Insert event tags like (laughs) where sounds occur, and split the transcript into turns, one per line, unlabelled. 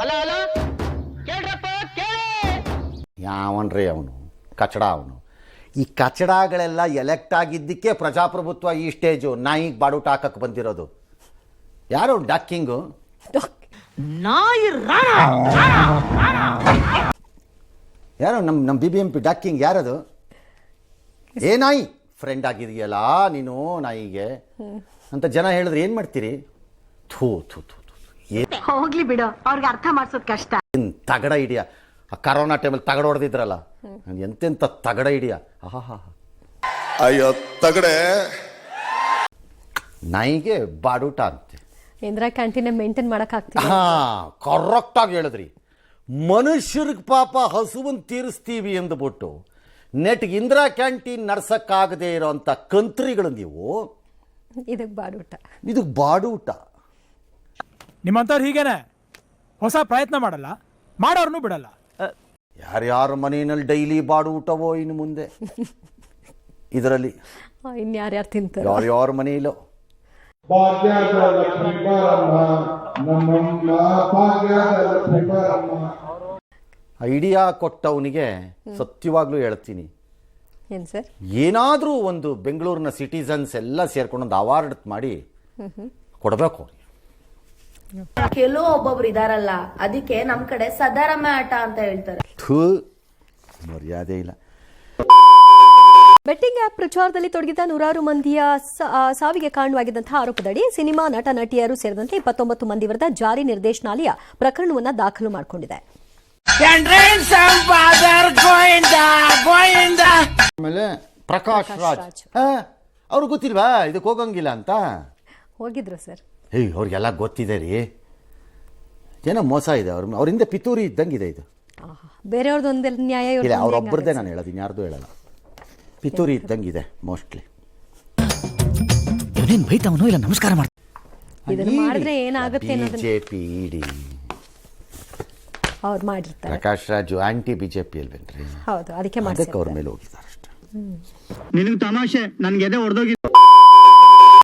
Hello hello ಕೇಳ್ರಪ್ಪ ಕೇಳಿ!
ಯಾವನ್ರಿ ಅವನು? ಕಚಡ ಅವನು. ಈ ಕಚಡಗಳೆಲ್ಲ ಎಲೆಕ್ಟ್ ಆಗಿದ್ದಕ್ಕೆ ಪ್ರಜಾಪ್ರಭುತ್ವ ಈ ಸ್ಟೇಜು ನಾಯಿಗೆ ಬಾಡೂಟ ಹಾಕಕ್ಕೆ ಬಂದಿರೋದು. ಯಾರು ಡಕ್ಕಿಂಗು?
ನಾಯಿ ರಾಣ!
ಯಾರು ನಮ್ಮ ನಮ್ಮ ಬಿ ಬಿ ಎಂ ಪಿ ಡಕ್ಕಿಂಗ್ ಯಾರದು? ಏ ನಾಯಿ ಫ್ರೆಂಡ್ ಆಗಿದೆಯಲ್ಲ ನೀನು ನಾಯಿಗೆ. ಅಂತ ಜನ ಹೇಳಿದ್ರೆ ಏನು ಮಾಡ್ತೀರಿ? ಥೂ ಥೂ ಥೂ.
ಹೋಗ್ಲಿ ಬಿಡು ಅವ್ರಿಗೆ ಅರ್ಥ ಮಾಡ್ಸೋದ್ ಕಷ್ಟ.
ತಗಡ ಹಿಡಿಯ? ಆ ಕರೋನಾ ಟೈಮಲ್ಲಿ ತಗಡ ಹೊಡೆದಿದ್ರಲ್ಲ? ಎಂತೆಂಥ ತಗಡ ಹಿಡಿಯ? ಆಹಾ
ಅಯ್ಯೋ ತಗಡೆ.
ನಾಯಿಗೆ ಬಾಡೂಟ ಅಂತೆ.
ಇಂದಿರಾ ಕ್ಯಾಂಟೀನ್ ಮೇಂಟೈನ್ ಮಾಡಕ್ ಆಗ್ತಿಲ್ಲ.
ಹಾ ಕರೆಕ್ಟಾಗಿ ಹೇಳಿದ್ರಿ. ಮನುಷ್ಯರಿಗೆ ಪಾಪ ಹಸುವನ್ನು ತೀರಿಸ್ತೀವಿ ಅಂದ್ಬಿಟ್ಟು ನೆಟ್ಗೆ ಇಂದಿರಾ ಕ್ಯಾಂಟೀನ್ ನಡ್ಸಕ್ಕಾಗದೇ ಇರೋಂಥ ಕಂತ್ರಿಗಳು ನೀವು.
ಇದಕ್ ಬಾಡೂಟ.
ಇದು ಬಾಡೂಟ.
ನಿಮ್ಮಂಥವ್ರು ಹೀಗೇನೆ ಹೊಸ ಪ್ರಯತ್ನ ಮಾಡಲ್ಲ ಮಾಡೋರ್ನು ಬಿಡಲ್ಲ.
ಯಾರ್ಯಾರ ಮನೆಯಲ್ಲಿ ಡೈಲಿ ಬಾಡೂಟವೋ ಇನ್ನು ಮುಂದೆ? (laughs) ಇದರಲ್ಲಿ
ಇನ್ಯಾರ್ಯಾರು ತಿಂತಾರೆ?
ಯಾರ್ಯಾರ ಮನೆಯಲ್ಲೋ?
ಭಾಗ್ಯದ ಲಕ್ಷ್ಮೀ ಬಾರಮ್ಮ ನಮ್ಮಮ್ಮ ಭಾಗ್ಯದ ಲಕ್ಷ್ಮೀ ಬಾರಮ್ಮ
ಐಡಿಯಾ ಕೊಟ್ಟವನಿಗೆ ಸತ್ಯವಾಗ್ಲೂ ಹೇಳ್ತೀನಿ.
ಏನ್ ಸರ್?
ಏನಾದರೂ ಒಂದು ಬೆಂಗಳೂರಿನ ಸಿಟಿಸನ್ಸ್ ಎಲ್ಲ ಸೇರ್ಕೊಂಡು ಒಂದು ಅವಾರ್ಡ್ ಮಾಡಿ ಕೊಡಬೇಕು ಅವ್ರಿಗೆ.
ಕೆಲವು ಒಬ್ಬೊಬ್ರು ಇದಾರಲ್ಲ ಅದಕ್ಕೆ ನಮ್ ಕಡೆ ಸದಾರಮ್ಮ ಆಟ ಅಂತ ಹೇಳ್ತಾರೆ.
ಥೂ ಮರ್ಯಾದೆ ಇಲ್ಲ.
ಬೆಟ್ಟಿಂಗ್ ಆಪ್ ಪ್ರಚಾರದಲ್ಲಿ ತೊಡಗಿದ್ದ ನೂರಾರು ಮಂದಿಯ ಸಾವಿಗೆ ಕಾರಣವಾಗಿದ್ದಂತಹ ಆರೋಪದಡಿ ಸಿನಿಮಾ ನಟ ನಟಿಯರು ಸೇರಿದಂತೆ ಇಪ್ಪತ್ತೊಂಬತ್ತು ಮಂದಿ ವಿರುದ್ಧ ಜಾರಿ ನಿರ್ದೇಶನಾಲಯ ಪ್ರಕರಣವನ್ನ ದಾಖಲು ಮಾಡಿಕೊಂಡಿದೆ.
ಆಮೇಲೆ ಪ್ರಕಾಶ್ ರಾಜ್. ಅವ್ರಿಗೆ ಗೊತ್ತಿಲ್ವಾ? ಇದಕ್ಕೆ ಹೋಗಂಗಿಲ್ಲ ಅಂತ?
ಹೋಗಿದ್ರು ಸರ್.
ಏಯ್ ಅವ್ರಿಗೆಲ್ಲ ಗೊತ್ತಿದೆ ರೀ. ಏನೋ ಮೋಸ ಇದೆ ಅವ್ರ ಅವ್ರ ಹಿಂದೆ ಪಿತೂರಿ ಇದ್ದಂಗಿದೆ ಇದು.
ಬೇರೆಯವ್ರದ್ದು ಒಂದು ನ್ಯಾಯ
ಇಲ್ಲ
ಒಂದ್
ಅವ್ರೊಬ್ಬರದೇ? ನಾನು ಹೇಳೋದು ಇನ್ಯಾರ್ದು ಹೇಳಲ್ಲ. ಪಿತೂರಿ ಇದ್ದಂಗಿದೆ ಮೋಸ್ಟ್ಲಿ
ಇವನೇನ್ ಬೈತಾವನೋ ಇಲ್ಲ ನಮಸ್ಕಾರ ಮಾಡ್ತಾವ
ಇದನ್ನ ಮಾಡಿದ್ರೆ ಏನಾಗುತ್ತೆ ಅನ್ನೋದನ್ನ
ಪಿ ಇಡಿ.
ಅವ್ರು ಮಾಡಿರ್ತಾರೆ.
ಪ್ರಕಾಶ್ ರಾಜು ಆಂಟಿ ಬಿಜೆಪಿ ಅಲ್ವೇನ್ರಿ?
ಹೌದು ಅದಕ್ಕೆ
ಅದಕ್ಕೆ ಅವ್ರ ಮೇಲೆ ಹೋಗಿದ್ದಾರೆ ಅಷ್ಟೇ
ನಿನಗೆ ತಮಾಷೆ ನನ್ಗೆ ಎದೆ ಹೊಡೆದೋಗಿ